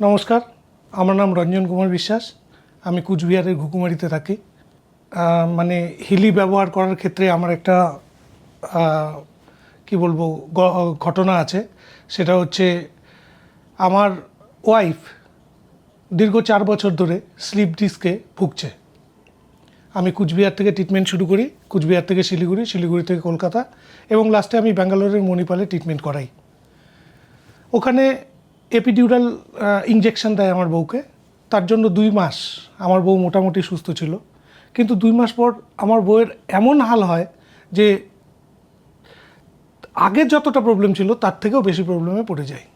নমস্কার, আমার নাম রঞ্জন কুমার বিশ্বাস, আমি কুচবিহারের ঘুকুমারিতে থাকি। মানে হিলি ব্যবহার করার ক্ষেত্রে আমার একটা কি বলব ঘটনা আছে। সেটা হচ্ছে আমার ওয়াইফ দীর্ঘ চার বছর ধরে স্লিপ ডিস্কে ভুগছে। আমি কুচবিহার থেকে ট্রিটমেন্ট শুরু করি, কুচবিহার থেকে শিলিগুড়ি শিলিগুড়ি থেকে কলকাতা এবং লাস্টে আমি ব্যাঙ্গালোরের মণিপালে ট্রিটমেন্ট করাই। ওখানে এপিডিউরাল ইঞ্জেকশন দেয় আমার বউকে। তার জন্য দুই মাস আমার বউ মোটামুটি সুস্থ ছিল। কিন্তু দুই মাস পর আমার বউয়ের এমন হাল হয় যে আগের যতটা প্রবলেম ছিল তার থেকেও বেশি প্রবলেমে পড়ে যায়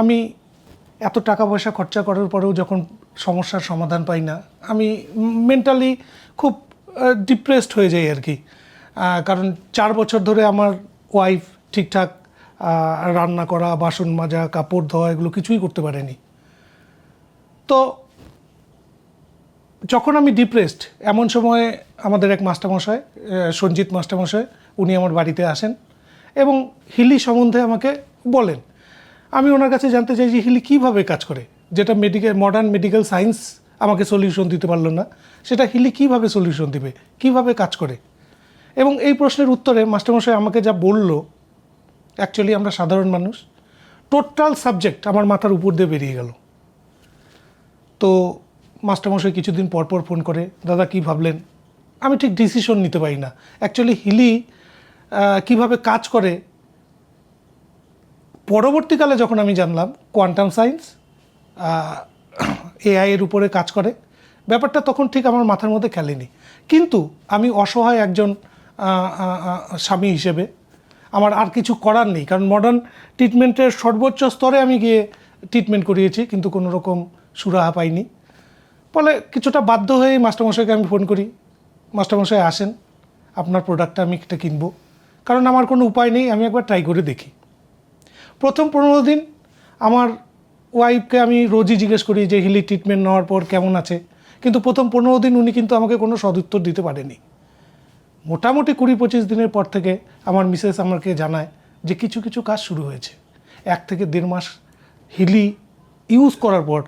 আমি এত টাকা পয়সা খরচা করার পরেও যখন সমস্যার সমাধান পাই না, আমি মেন্টালি খুব ডিপ্রেসড হয়ে যাই আর কি। কারণ চার বছর ধরে আমার ওয়াইফ ঠিকঠাক রান্না করা, বাসন মাজা, কাপড় ধোয়া, এগুলো কিছুই করতে পারেনি। তো যখন আমি ডিপ্রেসড এমন সময় আমাদের এক মাস্টারমশাই সঞ্জিত মাস্টারমশাই, উনি আমার বাড়িতে আসেন এবং হিলি সম্বন্ধে আমাকে বলেন। আমি ওনার কাছে জানতে চাই যে হিলি কীভাবে কাজ করে? যেটা মেডিকেল মডার্ন মেডিকেল সায়েন্স আমাকে সলিউশন দিতে পারল না। সেটা হিলি কীভাবে সলিউশন দিবে? কীভাবে কাজ করে? এবং এই প্রশ্নের উত্তরে মাস্টারমশাই আমাকে যা বলল অ্যাকচুয়ালি আমরা সাধারণ মানুষ। টোটাল সাবজেক্ট আমার মাথার উপর দিয়ে বেরিয়ে গেল। তো মাস্টারমশাই কিছুদিন পর পর ফোন করে, দাদা, কি ভাবলেন? আমি ঠিক ডিসিশন নিতে পারি না। অ্যাকচুয়ালি হিলি কীভাবে কাজ করে? পরবর্তীকালে যখন আমি জানলাম, কোয়ান্টাম সায়েন্স এআই এর উপরে কাজ করে। ব্যাপারটা তখন ঠিক আমার মাথার মধ্যে খেলেনি। কিন্তু আমি অসহায় একজন স্বামী হিসেবে আমার আর কিছু করার নেই। কারণ মডার্ন ট্রিটমেন্টের সর্বোচ্চ স্তরে আমি গিয়ে ট্রিটমেন্ট করিয়েছি, কিন্তু কোনো রকম সুরাহা পাইনি। ফলে কিছুটা বাধ্য হয়ে মাস্টারমশাইকে আমি ফোন করি। মাস্টারমশাই আসেন, আপনার প্রোডাক্টটা আমি একটা কিনবো। কারণ আমার কোনো উপায় নেই, আমি একবার ট্রাই করে দেখি। প্রথম পনেরো দিন আমার ওয়াইফকে আমি রোজই জিজ্ঞেস করি যে, হিলি ট্রিটমেন্ট নেওয়ার পর কেমন আছে? কিন্তু প্রথম পনেরো দিন উনি কিন্তু আমাকে কোনো সদুত্তর দিতে পারেনি। মোটামুটি কুড়ি পঁচিশ দিনের পর থেকে আমার মিসেস আমাকে জানায় যে কিছু কিছু কাজ শুরু হয়েছে। এক থেকে দেড় মাস হিলি ইউজ করার পর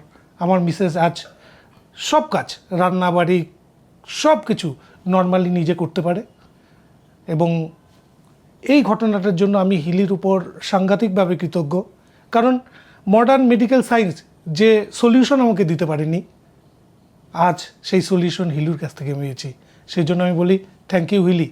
আমার মিসেস আজ সব কাজ, রান্না বাড়ি, সব কিছু নর্মালি নিজে করতে পারে এবং এই ঘটনাটার জন্য আমি হিলির উপর সাংঘাতিকভাবে কৃতজ্ঞ। কারণ মডার্ন মেডিকেল সায়েন্স যে সলিউশন আমাকে দিতে পারেনি, আজ সেই সলিউশন হিলুর কাছ থেকে পেয়েছি। সেই জন্য আমি বলি থ্যাংক ইউ হিলি